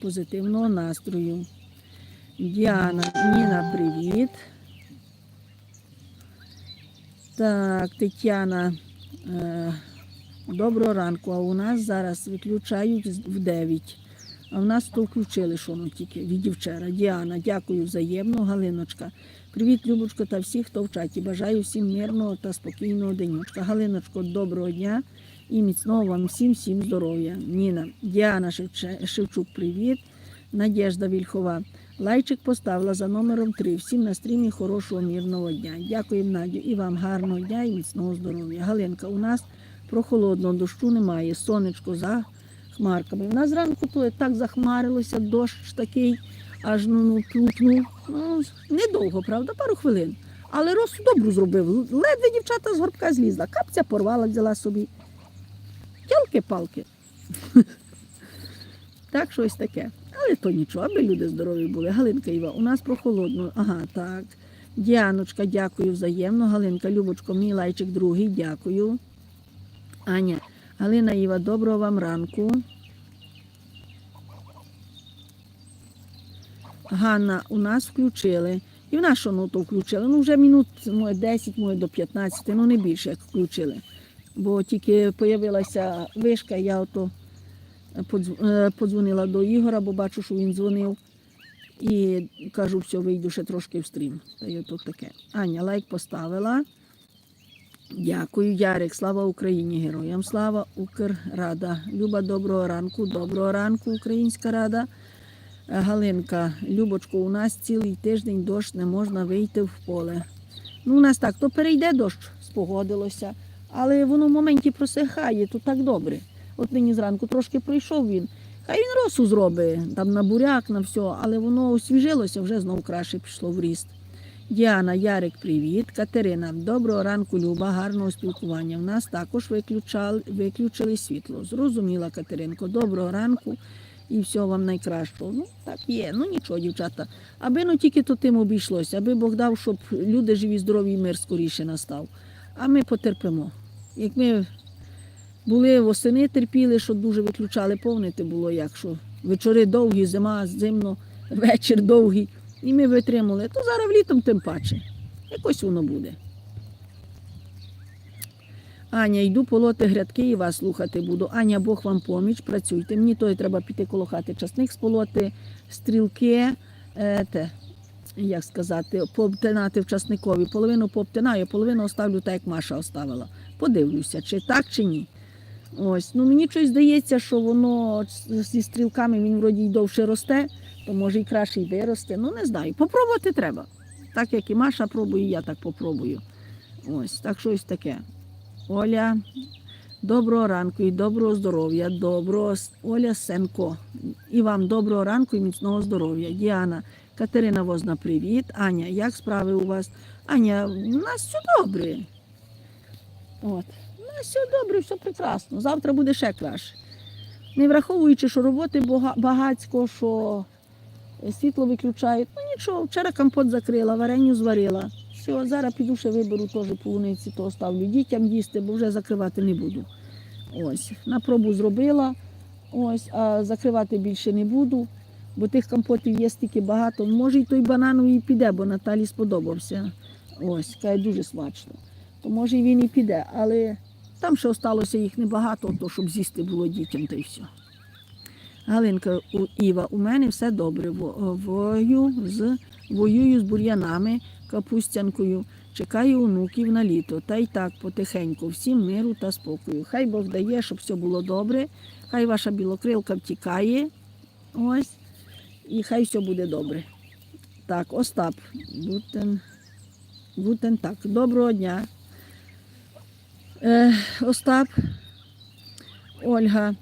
позитивного настрою. Діана, Ніна, привіт. Так, Тетяна, е, доброго ранку. А у нас зараз виключають в 9. А в нас то включили, що ну тільки від вчора. Діана, дякую взаємно. Галиночка. Привіт, Любочко, та всіх, хто в чаті. Бажаю всім мирного та спокійного денечка. Галиночко, доброго дня і міцного вам всім, всім здоров'я. Ніна, Діана Шевчук, привіт. Надєжда Вільхова. Лайчик поставила за номером 3. Всім на стрімі хорошого мирного дня. Дякуємо, Надю, і вам гарного дня і міцного здоров'я. Галинка, у нас прохолодно, дощу немає, сонечко за хмарками. У нас зранку то так захмарилося, дощ такий, аж ну, ну. Ну, недовго, правда, пару хвилин. Але росу добру зробив. Ледве дівчата з горбка злізла. Капця порвала, взяла собі. Тялки-палки. Так, щось таке. Але то нічого, аби люди здорові були. Галинка Іва, у нас прохолодно. Ага, так. Діаночка, дякую взаємно. Галинка, Любочко, мій лайчик другий, дякую. Аня, Галина Іва, доброго вам ранку. Ганна, у нас включили. І в нашу ноту включили. Ну, вже минут 10, може, до 15, ну не більше, як включили. Бо тільки з'явилася вишка, я ото е, подзвонила до Ігора, бо бачу, що він дзвонив. І кажу, все, вийду ще трошки в стрім. Та й тут таке. Аня, лайк поставила. Дякую, Ярик. Слава Україні, героям. Слава Укррада. Люба, доброго ранку. Доброго ранку, Українська Рада. Е, Галинка, Любочко, у нас цілий тиждень дощ не можна вийти в поле. Ну, у нас так, то перейде дощ, спогодилося, але воно в моменті просихає, то так добре. От нині зранку трошки пройшов він. Хай він росу зробить, там на буряк, на все, але воно освіжилося, вже знов краще пішло в ріст. Діана, Ярик, привіт. Катерина, доброго ранку, Люба, гарного спілкування. В нас також виключали, виключили світло. Зрозуміла, Катеринко, доброго ранку і всього вам найкращого. Ну, так є. Ну нічого, дівчата. Аби ну тільки то тим обійшлося, аби Бог дав, щоб люди живі, здорові і мир скоріше настав. А ми потерпимо. Як ми були восени терпіли, що дуже виключали, повнити було як що. Вечори довгі, зима, зимно, вечір довгий. І ми витримали. То зараз літом тим паче. Якось воно буде. Аня, йду полоти грядки і вас слухати буду. Аня, Бог вам поміч, працюйте. Мені то треба піти коло хати часник сполоти, стрілки, е, те, як сказати, пообтинати в часникові. Половину пообтинаю, половину оставлю так, як Маша оставила. Подивлюся, чи так, чи ні. Ось, ну мені щось здається, що воно зі стрілками він вроді й довше росте, то може і краще й виросте. Ну не знаю. Попробувати треба. Так як і Маша пробує, я так попробую. Ось, так щось таке. Оля, доброго ранку і доброго здоров'я. Доброго Оля Сенко. І вам доброго ранку і міцного здоров'я. Діана, Катерина Возна, привіт. Аня, як справи у вас? Аня, у нас все добре. От. У нас все добре, все прекрасно. Завтра буде ще краще. Не враховуючи, що роботи бага- багацько, що світло виключають. Ну нічого, вчора компот закрила, вареню зварила. Все, зараз піду ще виберу теж полуниці, то оставлю дітям їсти, бо вже закривати не буду. Ось, на пробу зробила, ось, а закривати більше не буду, бо тих компотів є стільки багато. Може, і той банановий піде, бо Наталі сподобався. Ось, каже, дуже смачно. То може він і піде, але там ще осталося їх небагато, то щоб з'їсти було дітям, та й все. Галинка у Іва, у мене все добре. Во- Вою з, воюю з бур'янами, капустянкою. Чекаю онуків на літо. Та й так потихеньку. Всім миру та спокою. Хай Бог дає, щоб все було добре. Хай ваша білокрилка втікає. Ось. І хай все буде добре. Так, Остап. Гутен, гутен так. Доброго дня. Е, Остап. Ольга.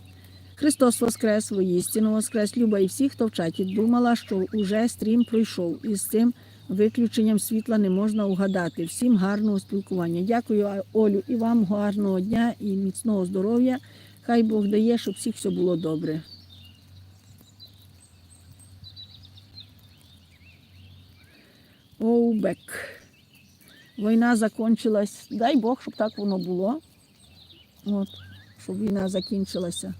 Христос Воскрес, воістину Воскрес, Люба і всі, хто в чаті думала, що уже стрім пройшов. І з цим виключенням світла не можна угадати. Всім гарного спілкування. Дякую, Олю, і вам гарного дня і міцного здоров'я. Хай Бог дає, щоб всіх все було добре. Оубек. Війна закінчилась. Дай Бог, щоб так воно було. От, щоб війна закінчилася.